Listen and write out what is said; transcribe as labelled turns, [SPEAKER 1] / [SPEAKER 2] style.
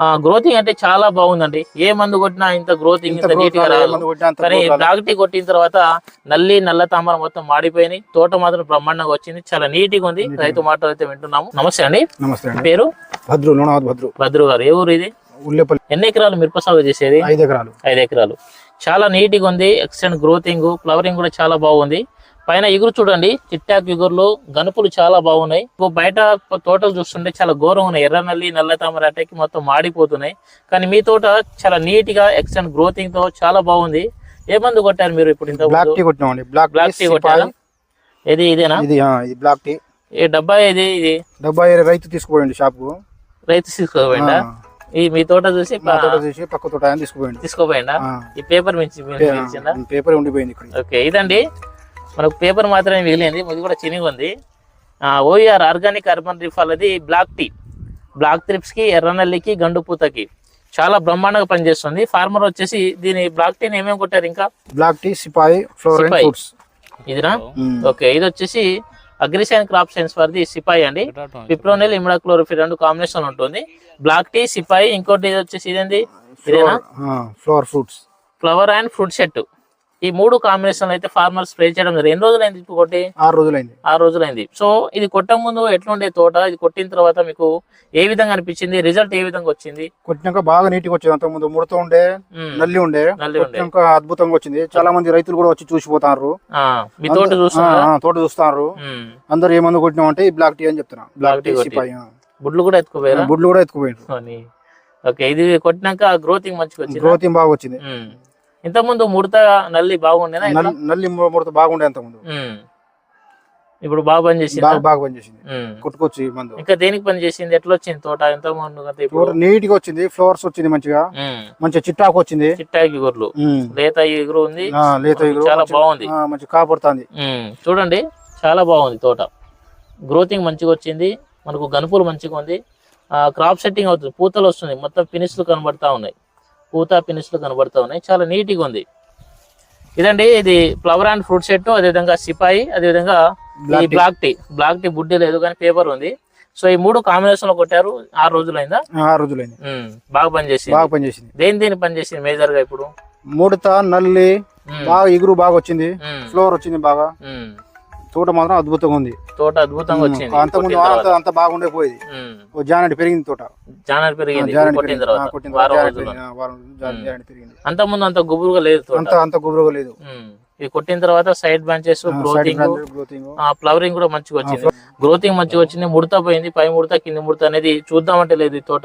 [SPEAKER 1] గ్రోతింగ్ అంటే చాలా బాగుందండి. ఏ మందు కొట్టినా ఇంత గ్రోతింగ్
[SPEAKER 2] ఇంత నీట్గా
[SPEAKER 1] రాదు. కానీ
[SPEAKER 2] growth రాలేదు.
[SPEAKER 1] బ్లాక్ టీ కొట్టిన తర్వాత నల్లి నల్ల తామర మొత్తం మాడిపోయినాయి. తోట మాత్రం బ్రహ్మాండంగా వచ్చింది. చాలా నీట్గా ఉంది రైతు మాటలు అయితే వింటున్నాము. నమస్తే అండి.
[SPEAKER 2] నమస్తే
[SPEAKER 1] పేరు?
[SPEAKER 2] భద్రు భద్రు.
[SPEAKER 1] భద్రు గారు. ఏ ఊరు ఇది? ఎన్ని ఎకరాలు మిరప సాగు చేసేది?
[SPEAKER 2] ఐదు ఎకరాలు.
[SPEAKER 1] ఐదు ఎకరాలు. చాలా నీట్గా ఉంది. ఎక్సలెంట్ గ్రోతింగ్ ఫ్లవరింగ్ కూడా చాలా బాగుంది. పైన ఎగురు చూడండి. చిట్టాకు ఎగురులు గనుపులు చాలా బాగున్నాయి. ఇప్పుడు బయట తోటలు చూస్తుంటే చాలా ఘోరం ఉన్నాయి. ఎర్ర నల్లి నల్ల తామర అటాకి మొత్తం మాడిపోతున్నాయి. కానీ మీ తోట చాలా నీట్గా ఎక్సలెంట్ గ్రోతింగ్తో చాలా బాగుంది. ఏ మందు కొట్టారు మీరు ఇప్పుడు ఇంత
[SPEAKER 2] బ్లాక్ టీ కొట్టినామండి. బ్లాక్
[SPEAKER 1] బ్లాక్ టీ కొట్టారా? ఇది ఇదేనా?
[SPEAKER 2] ఇది ఇది బ్లాక్ టీ
[SPEAKER 1] ఏ డబ్బా ఇది ఇది?
[SPEAKER 2] డబ్బా రైతు తీసుకుపోయండి షాప్కు
[SPEAKER 1] రైతు తీసుకోపోయిందా ఈ మీ తోట చూసి
[SPEAKER 2] మా తోట చూసి పక్క తోట ఆయన
[SPEAKER 1] తీసుకోపోయిందా
[SPEAKER 2] ఆ.
[SPEAKER 1] ఈ పేపర్ మించి
[SPEAKER 2] పేపర్ ఉండిపోయింది ఇక్కడ
[SPEAKER 1] ఓకే ఇదండి. మనకు పేపర్ మాత్రమే మిగిలింది ఇది కూడా చినిగి ఉంది. ఓఆర్ ఆర్గానిక్ అర్బన్ రిఫ్ అనేది బ్లాక్ టీ. బ్లాక్ త్రిప్స్కి ఎర్రనల్లికి గండు పూతకి. చాలా బ్రహ్మాండంగా పనిచేస్తుంది. ఫార్మర్ వచ్చేసి దీని బ్లాక్ టీని ఏమేమి కొట్టారు ఇంకా?
[SPEAKER 2] బ్లాక్ టీ సిపాయి ఫ్లోర్
[SPEAKER 1] ఇదినా? ఓకే ఇది వచ్చేసి అగ్రిసైన్ క్రాప్ సైన్స్ వారిది సిపాయి అండి. పిప్రోనిల్ ఇమిడాక్లోరోఫిర్ రెండు కాంబినేషన్ ఉంటుంది. బ్లాక్ టీ సిపాయి ఇంకోటి ఇది వచ్చేసి ఇదేంది? ఇదేనా?
[SPEAKER 2] Flower fruits
[SPEAKER 1] flower and fruit set. ఈ మూడు కాంబినేషన్ అయితే ఫార్మర్ స్ప్రే చేయడం జరిగింది. ఎన్ని రోజులైంది ఇప్పుడు కొట్టి?
[SPEAKER 2] ఆరు రోజులైంది.
[SPEAKER 1] ఆ రోజులైంది. సో ఇది కొట్టక ముందు ఎట్లుండే తోట? ఇది కొట్టిన తర్వాత మీకు ఏ విధంగా అనిపించింది? రిజల్ట్ ఏ విధంగా వచ్చింది?
[SPEAKER 2] కొట్టినాక బాగా నీట్గా వచ్చింది. అంత ముందు ముడత ఉండే. నల్లి ఉండే
[SPEAKER 1] నల్లి ఉండే.
[SPEAKER 2] కొట్టినాక అద్భుతంగా వచ్చింది. చాలా మంది రైతులు కూడా వచ్చి చూసిపోతారు
[SPEAKER 1] మీ తోట చూస్తున్నా
[SPEAKER 2] తోట చూస్తారు. అందరు ఏ మందు కొట్టినామంటే ఈ బ్లాక్ టీ అని చెప్తున్నా. Black tea.
[SPEAKER 1] బుడ్లు కూడా ఎత్తుకుపోయారా?
[SPEAKER 2] బుడ్లు కూడా ఎత్తుకుపోయిండ్రు
[SPEAKER 1] అని ఓకే ఇది కొట్టినాక గ్రోతింగ్ మంచిగా వచ్చింది?
[SPEAKER 2] గ్రోత్ బాగా వచ్చింది.
[SPEAKER 1] ఇంత ముందు ముడత నల్లి బాగుండేనా?
[SPEAKER 2] నల్లి- ముడత బాగుండే అంత ముందు
[SPEAKER 1] ఉమ్. ఇప్పుడు బాగా పని చేసింది?
[SPEAKER 2] బాగా పనిచేసింది కొట్టుకోవచ్చు ఈ మందు.
[SPEAKER 1] ఇంకా దేనికి పని చేసింది? ఎట్లా వచ్చింది తోట ఎంత
[SPEAKER 2] తోట నీట్గా వచ్చింది ఫ్లవర్స్ వచ్చింది మంచిగా. మంచిగా చిట్టాకు వచ్చింది.
[SPEAKER 1] చిట్టాకి గుర్లు
[SPEAKER 2] ఉమ్.
[SPEAKER 1] లేత ఎగురు ఉంది.
[SPEAKER 2] లేత ఎగురు.
[SPEAKER 1] చాలా బాగుంది.
[SPEAKER 2] ఆ, మంచిగా కాపాడుతుంది.
[SPEAKER 1] చూడండి చాలా బాగుంది తోట. గ్రోతింగ్ మంచిగా వచ్చింది. మనకు గనుపులు మంచిగా ఉంది. క్రాప్ సెట్టింగ్ అవుతుంది. పూతలు వస్తుంది మొత్తం ఫినిష్లు కనబడతా ఉన్నాయి. పూత ఫినిష్లు కనబడతా ఉన్నాయి. చాలా నీట్గా ఉంది. ఇదండి ఇది ఫ్లవర్ అండ్ ఫ్రూట్ సెట్ అదేవిధంగా సిపాయి అదేవిధంగా ఈ బ్లాక్ టీ బ్లాక్ టీ బుడ్డి లేదు కానీ పేపర్ ఉంది. సో ఈ మూడు కాంబినేషన్లో కొట్టారు. ఆరు రోజులైందా?
[SPEAKER 2] ఆరు రోజులైంది.
[SPEAKER 1] బాగా పనిచేసింది
[SPEAKER 2] బాగా పనిచేసింది
[SPEAKER 1] దేని దేని పనిచేసింది మేజర్గా ఇప్పుడు?
[SPEAKER 2] ముడత నల్లి బాగా ఎగురు బాగా వచ్చింది.
[SPEAKER 1] ఉమ్,
[SPEAKER 2] ఫ్లవర్ వచ్చింది బాగా. తోట మాత్రం అద్భుతంగా ఉంది.
[SPEAKER 1] తోట అద్భుతంగా వచ్చింది.
[SPEAKER 2] అంత ముందు
[SPEAKER 1] కొట్టిన తర్వాత.
[SPEAKER 2] అంత అంత బాగుండే పోయేది. జానటి పెరిగింది తోట.
[SPEAKER 1] జానర్ పెరిగింది.
[SPEAKER 2] జానటి పెరిగింది. కొట్టిన తర్వాత జానటి పెరిగింది.
[SPEAKER 1] అంత ముందు అంత గుబురుగా లేదు
[SPEAKER 2] అంత అంత గుబురుగా లేదు.
[SPEAKER 1] ఇది కొట్టిన తర్వాత సైడ్ బ్రాంచెస్ గ్రోతింగ్
[SPEAKER 2] గ్రోతింగ్
[SPEAKER 1] ఫ్లవరింగ్ కూడా మంచిగా వచ్చింది. గ్రోతింగ్ మంచిగా వచ్చింది. ముడత పోయింది. పై ముడత కింది ముడత అనేది చూద్దామంటే లేదు ఈ తోట